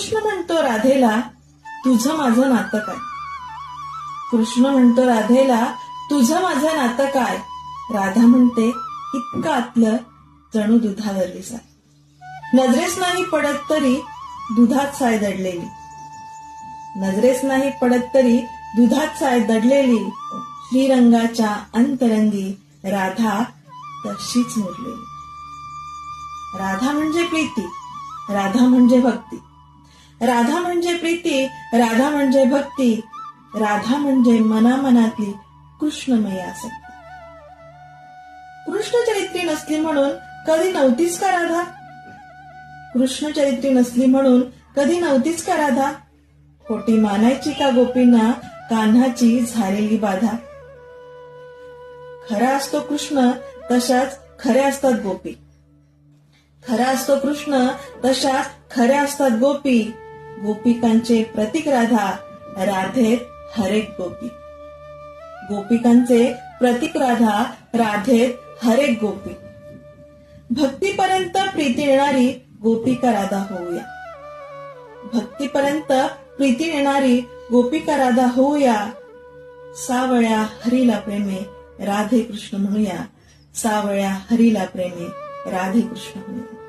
कृष्ण म्हणतो राधेला तुझं माझं नातं काय? कृष्ण म्हणतो राधेला तुझं माझं नातं काय? राधा म्हणते इतकं आतलं जणू दुधावरली साय. नजरेस नाही पडत तरी दुधात साय दडलेली. नजरेस नाही पडत तरी दुधात साय दडलेली. श्रीरंगाच्या अंतरंगी राधा तशीच मुरलेली. राधा म्हणजे प्रीती राधा म्हणजे भक्ती. राधा म्हणजे प्रीती राधा म्हणजे भक्ती राधा म्हणजे मनामनातली कृष्णमयी आसक्ती. कृष्ण चरित्री नसली म्हणून कधी नव्हतीच का राधा? कृष्ण चरित्री नसली म्हणून कधी नव्हतीच का राधा? खोटी मानायची का गोपींना कान्हाची झालेली बाधा? खरा असतो कृष्ण तशाच खऱ्या असतात गोपी. खरा असतो कृष्ण तशाच खऱ्या असतात गोपी. गोपिकांचे प्रतीक राधा राधेत हरेक गोपी. गोपिकांचे प्रतीक राधा राधेत हरेक गोपी. भक्तीपर्यंत प्रीती येणारी गोपिका राधा होऊया. भक्तीपर्यंत प्रीती येणारी गोपिका राधा होऊया. सावळ्या हरीला प्रेमे राधे कृष्ण म्हणूया. सावळ्या हरीला प्रेमे राधे कृष्ण म्हणूया.